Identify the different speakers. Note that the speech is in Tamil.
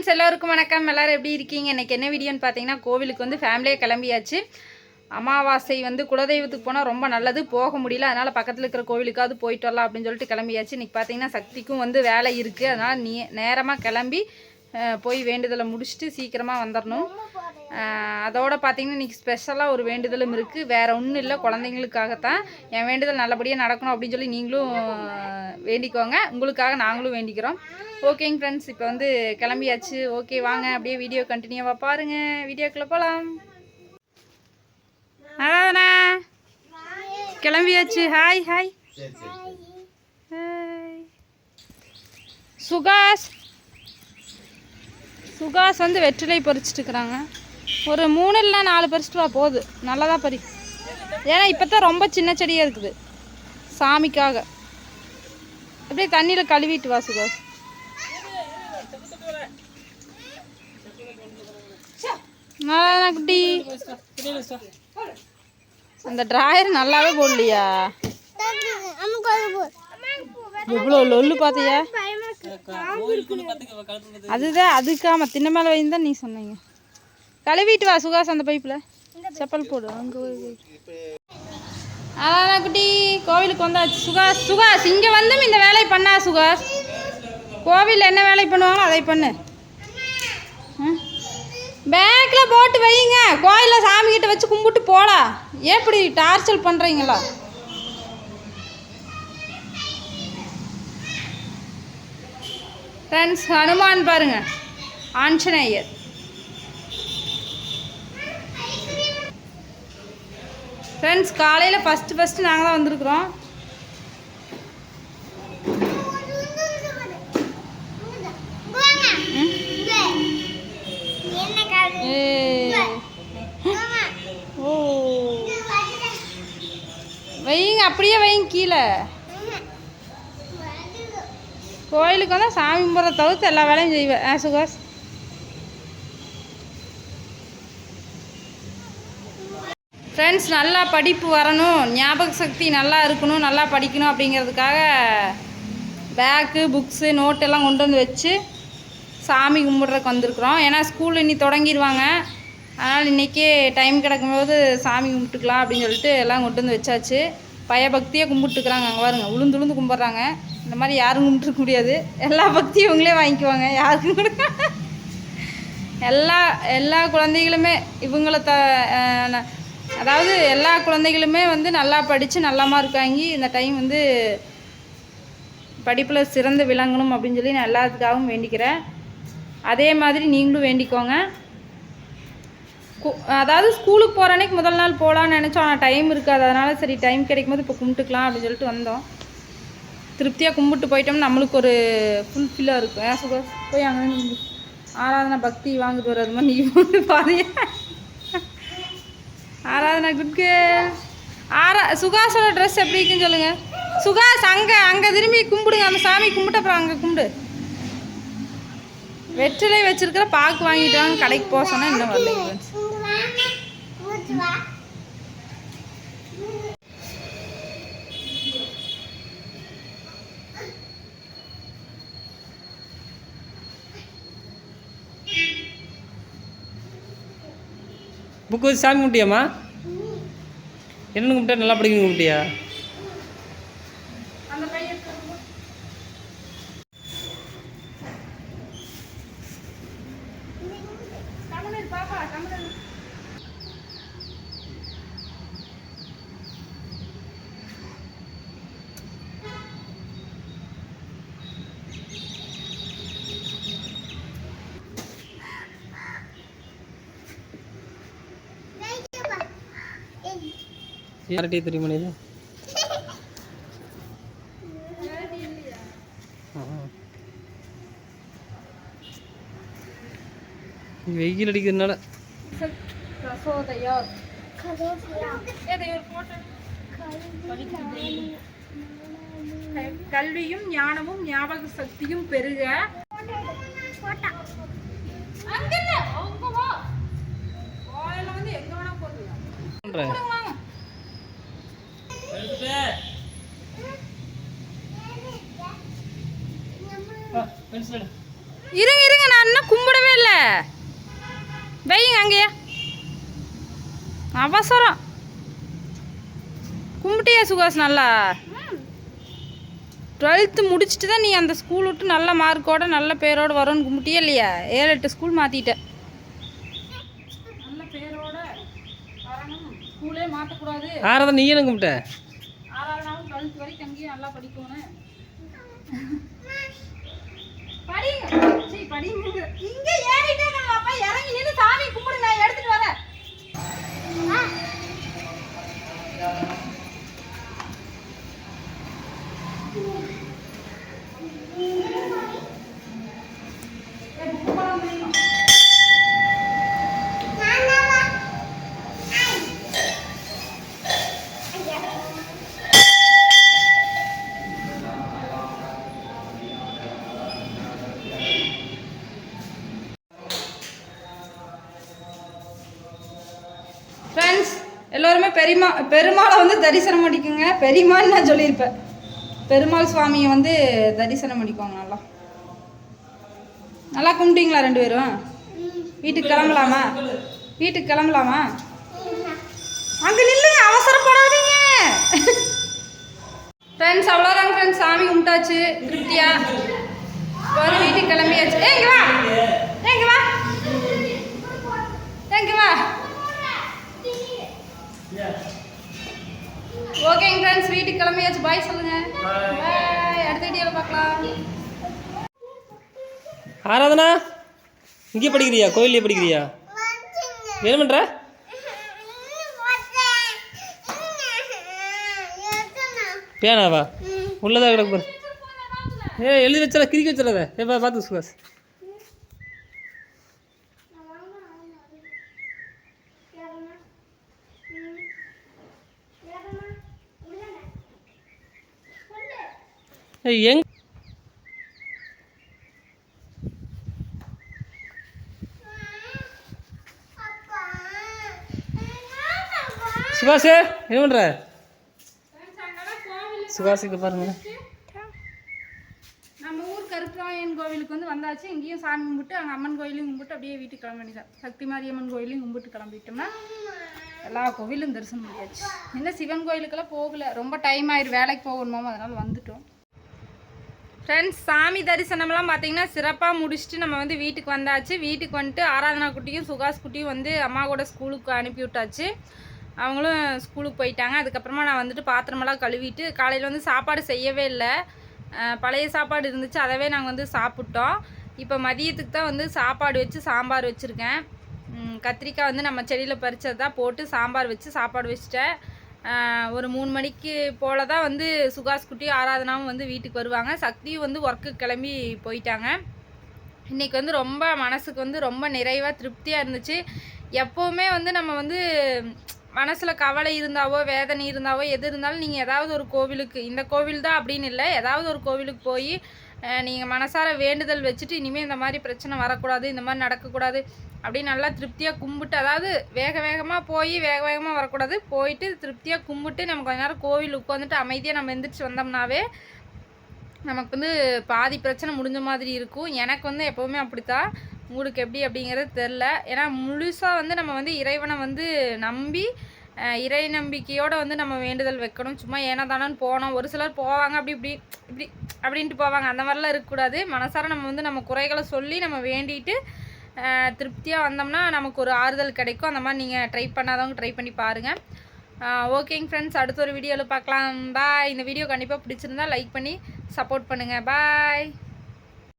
Speaker 1: ஃப்ரெண்ட்ஸ் எல்லோருக்கும் வணக்கம். எல்லோரும் எப்படி இருக்கீங்க? இன்னைக்கு என்ன வீடியோன்னு பார்த்தீங்கன்னா கோவிலுக்கு வந்து ஃபேமிலியாக கிளம்பியாச்சு. அமாவாசை வந்து குலதெய்வத்துக்கு போனால் ரொம்ப நல்லது போக முடியல. அதனால் பக்கத்தில் இருக்கிற கோவிலுக்காவது போயிட்டு வரலாம் அப்படின்னு சொல்லிட்டு கிளம்பியாச்சு. இன்றைக்கி பார்த்தீங்கன்னா சக்திக்கும் வந்து வேலை இருக்குது அதனால் நீ நேரமாக கிளம்பி போய் வேண்டுதலை முடிச்சுட்டு சீக்கிரமாக வந்துடணும் அதோடு அதோட பார்த்தீங்கன்னா இன்றைக்கி ஸ்பெஷலாக ஒரு வேண்டுதலும் இருக்குது வேறு ஒன்றும் இல்லை. குழந்தைங்களுக்காகத்தான் என் வேண்டுதல் நல்லபடியாக நடக்கணும் அப்படின்னு சொல்லி நீங்களும் வேண்டிக்கோங்க. உங்களுக்காக நாங்களும் வேண்டிக்கிறோம். ஓகேங்க ஃப்ரெண்ட்ஸ் இப்போ வந்து கிளம்பியாச்சு. ஓகே வாங்க. அப்படியே வீடியோ கண்டினியூவாக பாருங்கள் வீடியோக்குள்ளே போகலாம் அதாவதுண்ணா கிளம்பியாச்சு. Hi hi Sugash. சுகாஷ் வந்து வெற்றிலை பறிச்சுட்டு இருக்கிறாங்க. ஒரு மூணு இல்லை நாலு பறிச்சுட்டு வா போகுது. நல்லதாக பறி. ஏன்னா இப்போ தான் ரொம்ப சின்ன செடியாக இருக்குது. சாமிக்காக. அப்படியே தண்ணியில் கழுவிட்டு வா சுகாஷ். குட்டி. அந்த டிராயர் நல்லாவே போடலையா? இவ்வளோ லொல்லு பார்த்தியா அதுதான் அதுக்காம தின்ன மேலே வைந்து தான் நீ சொன்னீங்க. கழுவிட்டு வா சுகாஸ் அந்த பைப்பில். செப்பல் போடு அங்கே அதான் குட்டி கோவிலுக்கு வந்தாச்சு. சுகாஸ் சுகாஸ் இங்கே வந்தும் இந்த வேலையை பண்ணா சுகாஸ் கோவிலில் என்ன வேலை பண்ணுவாங்களோ அதை பண்ணு. பேக்கில் போட்டு வையுங்க கோயிலில் சாமிக்கிட்ட வச்சு கும்பிட்டு போகலாம் எப்படி டார்ச்சல் பண்ணுறீங்களா ஃப்ரெண்ட்ஸ் ஹனுமான் பாருங்க. ஆஞ்சநேயர். ஃப்ரெண்ட்ஸ் காலையில் ஃபஸ்ட்டு ஃபஸ்ட்டு நாங்கள் தான் வந்திருக்கிறோம். அப்படியே வைங்க கீழே. கோயிலுக்கு வந்தால் சாமி கும்பிட்ற தவிர்த்து எல்லா வேலையும் செய்வேன் ஆ சுகாஸ் ஃப்ரெண்ட்ஸ் நல்லா படிப்பு வரணும். ஞாபக சக்தி நல்லா இருக்கணும் நல்லா படிக்கணும் அப்படிங்கிறதுக்காக பேக்கு புக்ஸு நோட்டெல்லாம் கொண்டு வந்து வச்சு சாமி கும்பிட்றதுக்கு வந்திருக்குறோம். ஏன்னா ஸ்கூல் இன்னி தொடங்கிடுவாங்க அதனால் இன்றைக்கி டைம் கிடைக்கும்போது சாமி கும்பிட்டுக்கலாம் அப்படின்னு சொல்லிட்டு எல்லாம் கொண்டு வந்து வச்சாச்சு. பயபக்தியாக கும்பிட்டுக்கிறாங்க அங்கே பாருங்க உளுந்து உளுந்து கும்பிட்றாங்க. இந்த மாதிரி யாரும் கும்பிட்டுருக்க முடியாது. எல்லா பக்தியும் இவங்களே வாங்கிக்குவாங்க. யாருக்கும் கொடுக்க எல்லா எல்லா குழந்தைகளுமே இவங்கள த அதாவது எல்லா குழந்தைகளுமே வந்து நல்லா படித்து நல்லா மார்க் வாங்கி இந்த டைம் வந்து படிப்பில் சிறந்து விளங்கணும் அப்படின்னு சொல்லி நான் எல்லாத்துக்காகவும் வேண்டிக்கிறேன். அதே மாதிரி நீங்களும் வேண்டிக்கோங்க. அதாவது ஸ்கூலுக்கு போகிற அன்னைக்கு முதல் நாள் போகலான்னு நினச்சோம். ஆனால் டைம் இருக்காது. அதனால் சரி டைம் கிடைக்கும் போது இப்போ கும்பிட்டுக்கலாம் அப்படின்னு சொல்லிட்டு வந்தோம். திருப்தியாக கும்பிட்டு போயிட்டோம்னா நம்மளுக்கு ஒரு ஃபுல்ஃபில்லாக இருக்கும். ஏன் சுகர் போய் அங்கே ஆராதனை பக்தி வாங்கிட்டு வர்றது மாதிரி நீ வந்து பாருங்க ஆராதனா குட் கேர்ள் ஆரா சுகாஸோட ட்ரெஸ் எப்படி இருக்குன்னு சொல்லுங்கள் சுகாஸ் அங்கே அங்கே திரும்பி கும்பிடுங்க. அந்த சாமி கும்பிட்டு அப்புறம் அங்கே கும்பிடு. வெற்றிலை வச்சிருக்கிற பாக்கு வாங்கிட்டு வாங்க. கடைக்கு போக சொன்னால் இன்னும் வரலைங்க.
Speaker 2: புக்கு வச்சு சாமி கும்பிட்டியாம்மா? என்னென்னு கும்பிட்டா நல்லா படிக்கணும் கும்பிட்டியா? யார்கிட்டயே தெரியுமா இது வெயில் அடிக்கிறதுனால.
Speaker 1: கல்வியும் ஞானமும் ஞாபக சக்தியும் பெருக. அங்க இல்ல, அங்க வா. கோயில்ல வந்து எங்க வேணா போட்டுக்கலாம். இருங்க இருங்க நான் இன்னும் கும்பிடவே இல்லை. வையுங்க அங்கேயே. அவசரம். கும்பிட்டியா சுகாஸ் நல்லா? டுவெல்த்து முடிச்சுட்டு தான் நீ அந்த ஸ்கூல் விட்டு நல்ல மார்க்கோட நல்ல பேரோட வரும்னு கும்பிட்டியே இல்லையா? ஏழு எட்டு ஸ்கூல் மாற்றிட்ட நல்ல பேரோட வரணும். ஸ்கூலே மாற்றக்கூடாது
Speaker 2: ஆறாவது நீ என்ன கும்பிட்ட?
Speaker 1: ஆறாவது நாள் டுவெல்த் வரைக்கும் அங்கேயும் நல்லா படிக்கணும். படிங்க இங்க ஏறிட்டே இருக்காங்க அப்பா இறங்கி நின்று சாமி கும்பிடு நான் எடுத்துட்டு வரேன் ஃப்ரெண்ட்ஸ் எல்லோருமே பெரியமா பெருமாளை வந்து தரிசனம் பண்ணிக்கோங்க பெரியமான்னு நான் சொல்லியிருப்பேன். பெருமாள் சுவாமியை வந்து தரிசனம் பண்ணிக்கோங்க நல்லா. நல்லா கும்பிட்டீங்களா ரெண்டு பேரும்? வீட்டுக்கு கிளம்பலாமா? வீட்டுக்கு கிளம்பலாமா? அங்கே நில்லுங்க அவசரப்படாதீங்க. ஃப்ரெண்ட்ஸ் அவ்வளோதாங்க ஃப்ரெண்ட்ஸ் சாமி கும்பிட்டாச்சு. திருப்தியா? வீட்டுக்கு கிளம்பியாச்சு. ஏங்க வா. ஏங்க வா. ஓகேங்க ஃப்ரெண்ட்ஸ் வீட்டுக்கு கிளம்பியாச்சு. பாய் சொல்லுங்க. பாய் அடுத்த வீடியோவில் பார்க்கலாம்.
Speaker 2: ஆராதனா இங்கே படிக்கிறியா? கோயிலே படிக்கிறியா? என்ன பண்ணுற பேனாவா? உள்ளதா கிடக்கு பாரு. ஏ எழுதி வச்சிட கிரிக்கி வச்சிடாத ஏ பார்த்து சுகாஸ் எங் சுபாஷ் என்ன பண்ணுற சுபாஷ் இங்கே பாருங்க.
Speaker 1: நம்ம ஊர் கருப்பராயன் கோவிலுக்கு வந்து வந்தாச்சு. இங்கேயும் சாமி கும்பிட்டு அங்கே அம்மன் கோயிலையும் கும்பிட்டு அப்படியே வீட்டுக்கு கிளம்ப வேண்டியதான் சக்தி மாரியம்மன் கோயிலையும் கும்பிட்டு கிளம்பிட்டோம்னா எல்லா கோவிலும் தரிசனம் முடியாச்சு. இன்னும் சிவன் கோயிலுக்கெல்லாம் போகல. ரொம்ப டைம் ஆயிரு. வேலைக்கு போகணுமோ அதனால வந்துட்டோம். ஃப்ரெண்ட்ஸ் சாமி தரிசனம்லாம் பார்த்தீங்கன்னா சிறப்பாக முடிச்சுட்டு நம்ம வந்து வீட்டுக்கு வந்தாச்சு. வீட்டுக்கு வந்துட்டு ஆராதனா குட்டியும் சுகாஸ் குட்டியும் வந்து அம்மா கூட ஸ்கூலுக்கு அனுப்பி விட்டாச்சு. அவங்களும் ஸ்கூலுக்கு போயிட்டாங்க. அதுக்கப்புறமா நான் வந்துட்டு பாத்திரமெல்லாம் கழுவிட்டு காலையில் வந்து சாப்பாடு செய்யவே இல்லை. பழைய சாப்பாடு இருந்துச்சு. அதவே நாங்கள் வந்து சாப்பிட்டோம். இப்போ மதியத்துக்கு தான் வந்து சாப்பாடு வச்சு சாம்பார் வச்சுருக்கேன். கத்திரிக்காய் வந்து நம்ம செடியில் பறித்ததாக தான் போட்டு சாம்பார் வச்சு சாப்பாடு வச்சுட்டேன். ஒரு மூணு மணிக்கு போல தான் வந்து சுகாஸ் குட்டி ஆராதனாவும் வந்து வீட்டுக்கு வருவாங்க. சக்தியும் வந்து ஒர்க்கு கிளம்பி போயிட்டாங்க. இன்றைக்கி வந்து ரொம்ப மனசுக்கு வந்து ரொம்ப நிறைவாக திருப்தியாக இருந்துச்சு. எப்போவுமே வந்து நம்ம வந்து மனசில் கவலை இருந்தாவோ வேதனை இருந்தாவோ எது இருந்தாலும் நீங்கள் ஏதாவது ஒரு கோவிலுக்கு இந்த கோவில் தான் அப்படின்னு இல்லை. ஏதாவது ஒரு கோவிலுக்கு போய் நீங்கள் மனசார வேண்டுதல் வச்சுட்டு இனிமேல் இந்த மாதிரி பிரச்சனை வரக்கூடாது இந்த மாதிரி நடக்கக்கூடாது அப்படின்னு நல்லா திருப்தியாக கும்பிட்டு அதாவது வேக வேகமாக போய் வேக வேகமாக வரக்கூடாது போயிட்டு திருப்தியாக கும்பிட்டு நம்ம கொஞ்ச நேரம் கோவில் உட்காந்துட்டு அமைதியாக நம்ம எந்திரிச்சு வந்தோம்னாவே நமக்கு வந்து பாதி பிரச்சனை முடிஞ்ச மாதிரி இருக்கும். எனக்கு வந்து எப்போவுமே அப்படித்தான். உங்களுக்கு எப்படி அப்படிங்கிறது தெரில ஏன்னா முழுசாக வந்து நம்ம வந்து இறைவனை வந்து நம்பி இறை நம்பிக்கையோடு வந்து நம்ம வேண்டுதல் வைக்கணும். சும்மா ஏன்னா தானோன்னு போனோம். ஒரு சிலர் போவாங்க அப்படி இப்படி இப்படி அப்படின்ட்டு போவாங்க. அந்த மாதிரிலாம் இருக்கக்கூடாது. மனசார நம்ம வந்து நம்ம குறைகளை சொல்லி நம்ம வேண்டிட்டு திருப்தியாக வந்தோம்னா நமக்கு ஒரு ஆறுதல் கிடைக்கும். அந்த மாதிரி நீங்கள் ட்ரை பண்ணாதவங்க ட்ரை பண்ணி பாருங்கள் ஓகேங்க ஃப்ரெண்ட்ஸ் அடுத்த ஒரு வீடியோவில் பார்க்கலாம். பாய் இந்த வீடியோ கண்டிப்பாக பிடிச்சிருந்தா லைக் பண்ணி சப்போர்ட் பண்ணுங்கள் பாய்